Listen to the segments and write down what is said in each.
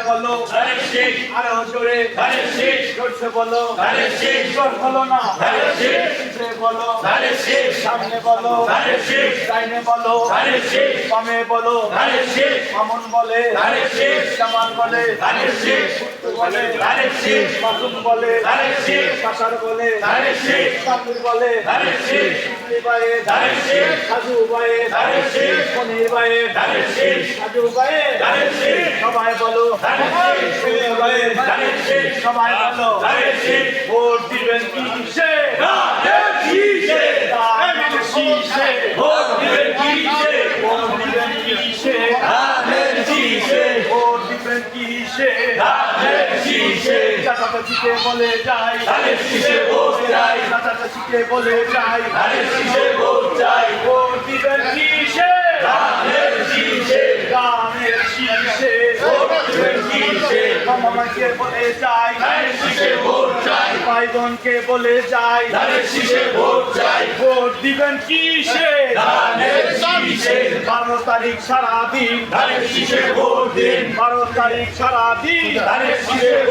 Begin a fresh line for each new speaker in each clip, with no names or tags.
বলো
ধানের শীষ
আরও জোরে
ধানের শীষ
জোরসে বলো
ধানের শীষ
জোর হলো না
ধানের শীষ
পিছে বলো
ধানের শীষ
সামনে বলো
ধানের শীষ
ডাইনে বলো
শীষ
বামে বলো মামুন বলে বলে বলে
ধানের শীষ
মাসুম বলে
ধানের শীষ
কাসার বলে
ধানের শীষ
কাপুর বলে
ধানের শীষ
শিবলি বায়ে
ধানের শীষ
সাজু বায়ে
ধানের শীষ
মনির বায়ে
ধানের শীষ
সাজু বায়ে
ধানের শীষ
সবাই বলো
ধানের শীষ
ছেলে বায়ে
ধানের শীষ
সবাই বলো
ধানের শীষ
ভোট দিবেন কি
শীষে
ধানের শীষে
ভোট দিবেন কিসে
ভোট কিসে
ধানের শীষে।
চাচাচাচিকে বলে যাই।
ধানের শীষে ভোট চাই
চাচাচাচিকে বলে যাই।
ধানের শীষে ভোট চাই
ভোট দিবেন কিসে
ধানের শীষে।
গানের শীষে।
ভোট দিবেন কিসে
মামাকে বলে যাই।
ধানের শীষে ভোট চাই
ভাইগনকে বলে যাই।
ধানের শীষে ভোট চাই
ভোট দিবেন কিসে
ধানের শীষে।
বারো তারিখ সারাদিন। বারো তারিখ সারাদিন। দিবেন কিসে?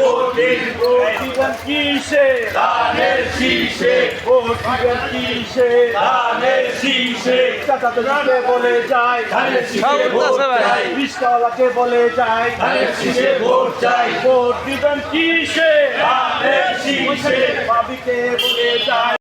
ভোট দিবেন কিসে?
শীষে।
চাচাচাচিকে বলে
চাই।
রিস্কাওয়ালাকে বলে
শীষে ভোট
দিবেন কিসে? ভাবিকে বলে যাই